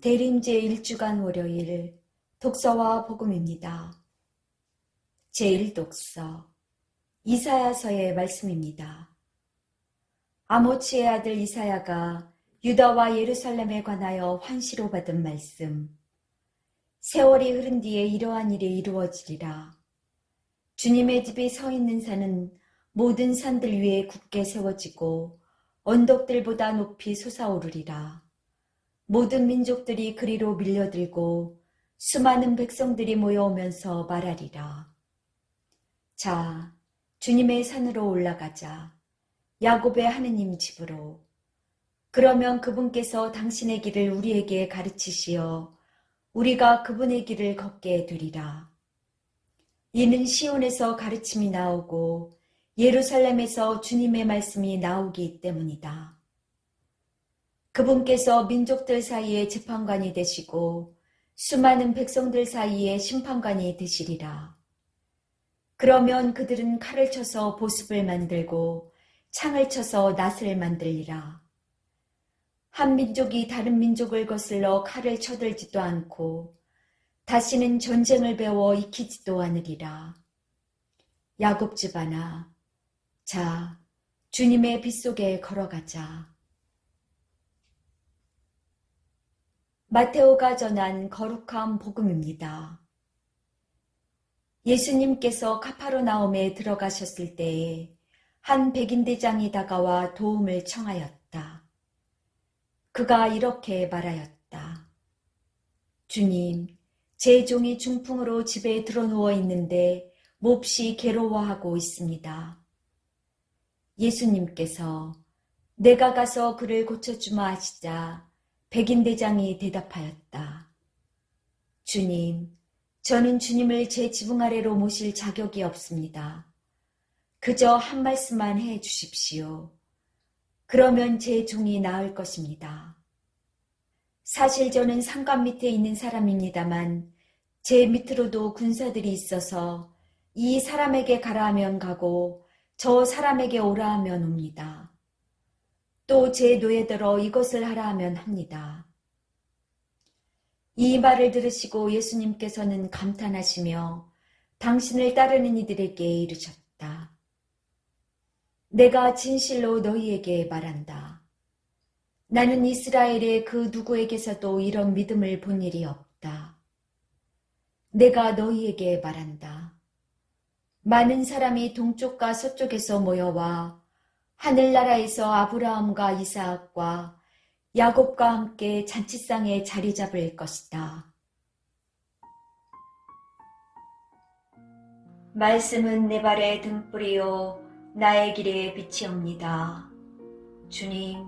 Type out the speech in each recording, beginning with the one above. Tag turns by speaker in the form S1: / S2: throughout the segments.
S1: 대림제 1주간 월요일 독서와 복음입니다. 제1독서 이사야서의 말씀입니다. 아모치의 아들 이사야가 유다와 예루살렘에 관하여 환시로 받은 말씀. 세월이 흐른 뒤에 이러한 일이 이루어지리라. 주님의 집이 서 있는 산은 모든 산들 위에 굳게 세워지고 언덕들보다 높이 솟아오르리라. 모든 민족들이 그리로 밀려들고 수많은 백성들이 모여오면서 말하리라. 자, 주님의 산으로 올라가자. 야곱의 하느님 집으로. 그러면 그분께서 당신의 길을 우리에게 가르치시어 우리가 그분의 길을 걷게 되리라. 이는 시온에서 가르침이 나오고 예루살렘에서 주님의 말씀이 나오기 때문이다. 그분께서 민족들 사이에 재판관이 되시고 수많은 백성들 사이에 심판관이 되시리라. 그러면 그들은 칼을 쳐서 보습을 만들고 창을 쳐서 낫을 만들리라. 한 민족이 다른 민족을 거슬러 칼을 쳐들지도 않고 다시는 전쟁을 배워 익히지도 않으리라. 야곱 집아나 자 주님의 빗속에 걸어가자. 마테오가 전한 거룩한 복음입니다. 예수님께서 카파르나움에 들어가셨을 때에 한 백인 대장이 다가와 도움을 청하였다. 그가 이렇게 말하였다. 주님, 제 종이 중풍으로 집에 들어누워 있는데 몹시 괴로워하고 있습니다. 예수님께서 내가 가서 그를 고쳐주마 하시자 백인 대장이 대답하였다. 주님, 저는 주님을 제 지붕 아래로 모실 자격이 없습니다. 그저 한 말씀만 해 주십시오. 그러면 제 종이 나을 것입니다. 사실 저는 상관 밑에 있는 사람입니다만 제 밑으로도 군사들이 있어서 이 사람에게 가라 하면 가고 저 사람에게 오라 하면 옵니다. 또 제 노예들어 이것을 하라 하면 합니다. 이 말을 들으시고 예수님께서는 감탄하시며 당신을 따르는 이들에게 이르셨다. 내가 진실로 너희에게 말한다. 나는 이스라엘의 그 누구에게서도 이런 믿음을 본 일이 없다. 내가 너희에게 말한다. 많은 사람이 동쪽과 서쪽에서 모여와 하늘나라에서 아브라함과 이사학과 야곱과 함께 잔치상에 자리 잡을 것이다. 말씀은 내 발의 등불이요 나의 길의 빛이옵니다. 주님,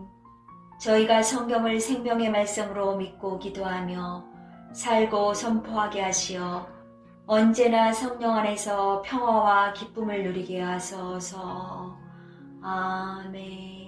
S1: 저희가 성경을 생명의 말씀으로 믿고 기도하며 살고 선포하게 하시어 언제나 성령 안에서 평화와 기쁨을 누리게 하소서. 아멘.